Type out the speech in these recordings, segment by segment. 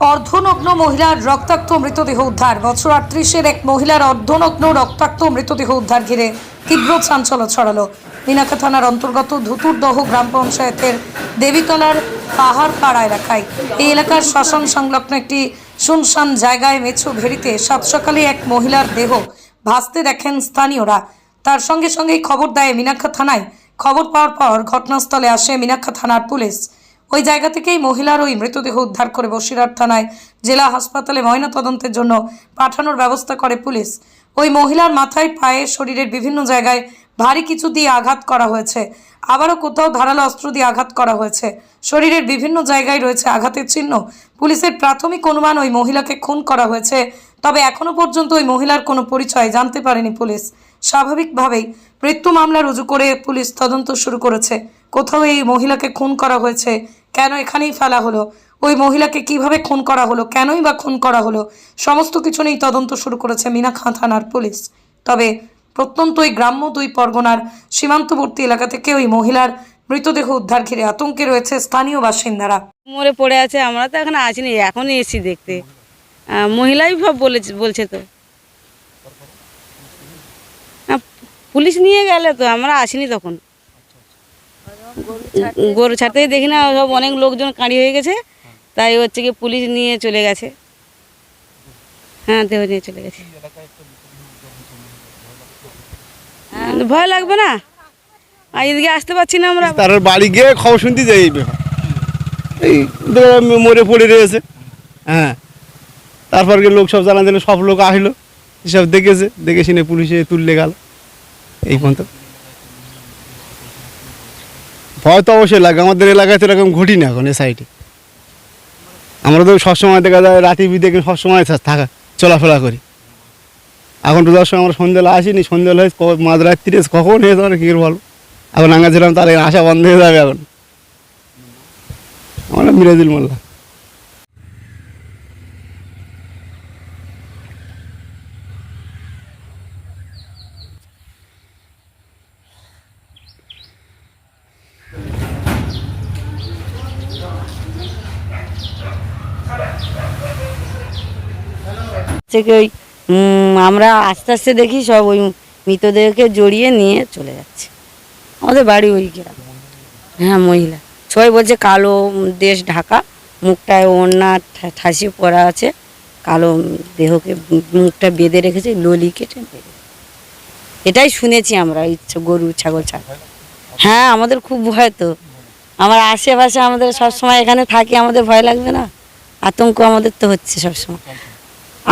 অর্ধনগ্ন মহিলার রক্তাক্ত মৃতদেহ উদ্ধার। বছর আটত্রিশের এক মহিলার অর্ধনগ্ন রক্তাক্ত মৃতদেহ উদ্ধার ঘিরে তীব্র চাঞ্চল্য ছড়ালো। মিনাকা থানার অন্তর্গত ধুতুরদহ গ্রাম পঞ্চায়েতের দেবীতলার পাহাড় পাড়া এলাকায়। এই এলাকার শ্মশান সংলগ্ন একটি শুনশান জায়গায় মেছু ভেরিতে সাত সকালে এক মহিলার দেহ ভাসতে দেখেন স্থানীয়রা। তার সঙ্গে সঙ্গেই খবর দেয় মিনাক্ষা থানায়। খবর পাওয়ার পর ঘটনাস্থলে আসে মিনাক্ষা থানার পুলিশ। ওই জায়গা থেকেই মহিলার ওই মৃতদেহ উদ্ধার করে বসিরহাট থানায় জেলা হাসপাতালে ময়নাতদন্তের জন্য পাঠানোর ব্যবস্থা করে পুলিশ। ওই মহিলার মাথায়, পায়ে, শরীরের বিভিন্ন জায়গায় ভারী কিছু দিয়ে আঘাত করা হয়েছে। আবারও কোথাও ধারালো অস্ত্র দিয়ে আঘাত করা হয়েছে। শরীরের বিভিন্ন জায়গায় রয়েছে আঘাতের চিহ্ন। পুলিশের প্রাথমিক অনুমান ওই মহিলাকে খুন করা হয়েছে, তবে এখনও পর্যন্ত ওই মহিলার কোনো পরিচয় জানতে পারেনি পুলিশ। স্বাভাবিকভাবেই মৃত্যু মামলা রুজু করে পুলিশ তদন্ত শুরু করেছে। কোথাও এই মহিলাকে খুন করা হয়েছে? কেন এখানেই ফেলা হলো? ওই মহিলাকে কীভাবে খুন করা হলো? কেনই বা খুন করা হলো? সমস্ত কিছু নিয়েই তদন্ত শুরু করেছে মিনাখাঁ থানার পুলিশ। তবে প্রত্যন্ত ওই গ্রাম্য দুই পরগনার সীমান্তবর্তী এলাকা থেকে ওই মহিলার মৃতদেহ উদ্ধার ঘিরে আতঙ্কে রয়েছে স্থানীয় বাসিন্দারা। মরে পড়ে আছে, আমরা তো এখন আসিনি, এখনই এসি দেখতে। মহিলাই সব বলেছে বলছে তো। পুলিশ নিয়ে গেলে তো, আমরা আসিনি তখন। গরু ছাড়তেই দেখি না সব অনেক লোকজন কাঁড়ি হয়ে গেছে। তাই হচ্ছে কি পুলিশ নিয়ে চলে গেছে। হ্যাঁ দেহ নিয়ে চলে গেছে। হ্যাঁ, ভয় লাগবে না? এদিকে আসতে পারছি না আমরা। তার বাড়ি গিয়ে খবর শুনতে যাই। এই মরে পড়ে রয়েছে। হ্যাঁ তারপর গিয়ে লোক সব জানা দিলে সব লোক আসলো। সব দেখেছে দেখে শুনে পুলিশে তুললে গেল। এই পর্যন্ত। ভয় তো অবশ্যই লাগে, আমাদের এলাকায় তো এরকম ঘটি না এখন এ। সাইডে আমরা তো সবসময় দেখা যায়, রাতে বিদেকে সবসময় থাকা, চলাফেরা করি। এখন তো সময় আমরা সন্ধ্যেবেলা আসিনি, সন্ধ্যেবেলা মাঝ মাঝরাত্রিরে কখন হয়ে যাবে কী বলো এখন আঙ্গাছিলাম তার তাহলে আশা বন্ধ হয়ে যাবে এখন। আমরা মিরাজুল মোল্লা। থেকে ওই আমরা আস্তে আস্তে দেখি সব ওই মৃতদেহকে জড়িয়ে নিয়ে চলে যাচ্ছে। আমাদের বাড়ি ওই গ্রাম। হ্যাঁ মহিলা। সবাই বলছে কালো দেশ ঢাকা, মুখটায় ওড়না ঠাসি পরা আছে, কালো দেহকে মুখটা বেঁধে রেখেছে, ললি কেটে বেঁধে এটাই শুনেছি আমরা ইচ্ছা গরু, ছাগল ছাগল। হ্যাঁ আমাদের খুব ভয় তো। আমার আশেপাশে আমাদের সবসময় এখানে থাকি, আমাদের ভয় লাগবে না? আতঙ্ক আমাদের তো হচ্ছে সব সময়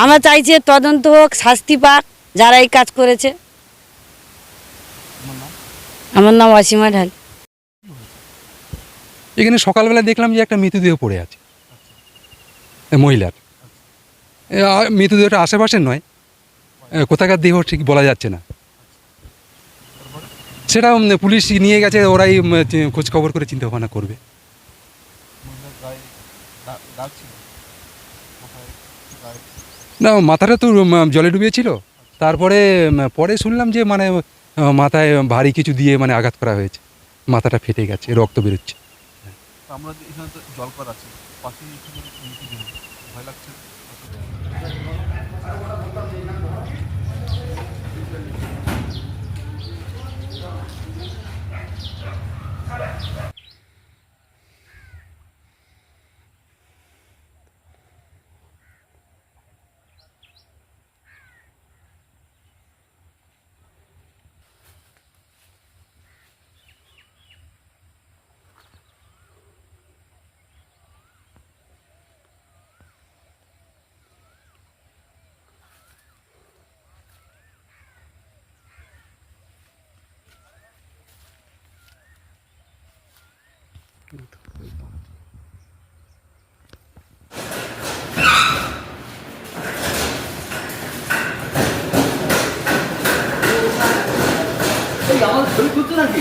আমরা চাইছি তদন্ত হোক শাস্তি পাক যারা এই কাজ করেছে। আমার নাম? অসীমা ঢাল। এখানে সকালবেলা দেখলাম যে একটা মৃতদেহ পড়ে আছে। মহিলার। মৃতদেহটা আশেপাশের নয়। কোথাকার দেহ ঠিক বলা যাচ্ছে না। সেটা পুলিশ নিয়ে গেছে ওরাই খোঁজ খবর করে চিন্তা ভাবনা করবে না, মাথাটা তো জলে ডুবিয়েছিল। তারপরে পরে শুনলাম যে মানে মাথায় ভারী কিছু দিয়ে মানে আঘাত করা হয়েছে। মাথাটা ফেটে গেছে, রক্ত বেরোচ্ছে। 양은 거의 끈끈하게.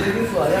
이제 빙수 아니야?